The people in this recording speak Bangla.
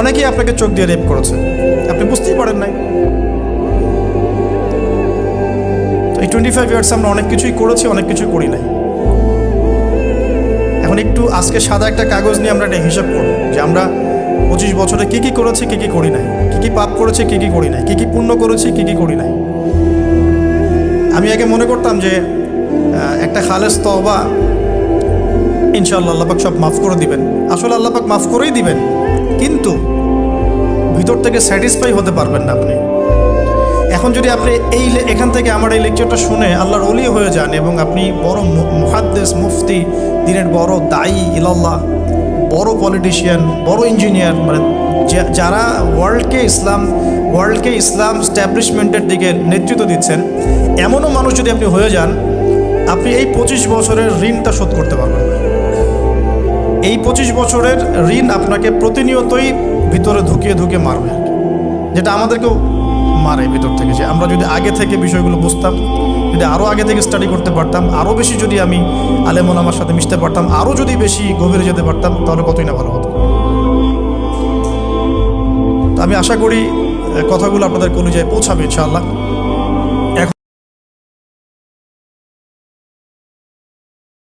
অনেকেই আপনাকে চোখ দিয়ে রেপ করেছে। আপনি বুঝতেই পারেন নাই। এই টোয়েন্টি ফাইভ ইয়ার্স আমরা অনেক কিছুই করেছি, অনেক কিছুই করি নাই। এখন একটু আজকে সাদা একটা কাগজ নিয়ে আমরা একটা হিসাব করব যে আমরা পঁচিশ বছরে কী কী করেছি, কী কী করি নাই। কী কী পাপ করেছি, কী কী করি নাই। কী কী পুণ্য করেছি, কী কী করি নাই। আমি আগে মনে করতাম যে একটা খালেস তবা ইনশাআল্লাহ আল্লাপাক সব মাফ করে দিবেন। আসলে আল্লাপাক মাফ করেই দিবেন। কিন্তু ভিতর থেকে স্যাটিসফাই হতে পারবেন না আপনি। এখন যদি আপনি এই এখান থেকে আমার এই লেকচারটা শুনে আল্লাহর অলি হয়ে যান এবং আপনি বড় মুহাদ্দেস, মুফতি, দিনের বড় দায়ী, ইলাল্লাহ, বড় পলিটিশিয়ান বড় ইঞ্জিনিয়ার মানে যারা ওয়ার্ল্ডকে ইসলাম ওয়ার্ল্ডকে ইসলাম স্ট্যাবলিশমেন্টের দিকে নেতৃত্ব দিচ্ছেন, এমনও মানুষ যদি আপনি হয়ে যান, আপনি এই পঁচিশ বছরের ঋণটা শোধ করতে পারবেন না। এই পঁচিশ বছরের ঋণ আপনাকে প্রতিনিয়তই ভিতরে ঢুকিয়ে ঢুকিয়ে মারবে আর যেটা আমাদেরকেও মারে ভিতর থেকে যে আমরা যদি আগে থেকে বিষয়গুলো বুঝতাম, যদি আরও আগে থেকে স্টাডি করতে পারতাম আরও বেশি যদি আমি আলেমন আমার সাথে মিশতে পারতাম আরও যদি বেশি গভীরে যেতে পারতাম, তাহলে কতই না ভালো হতো। আমি আশা করি কথাগুলো আপনাদের কলিজায় পৌঁছাবে ইনশাআল্লাহ।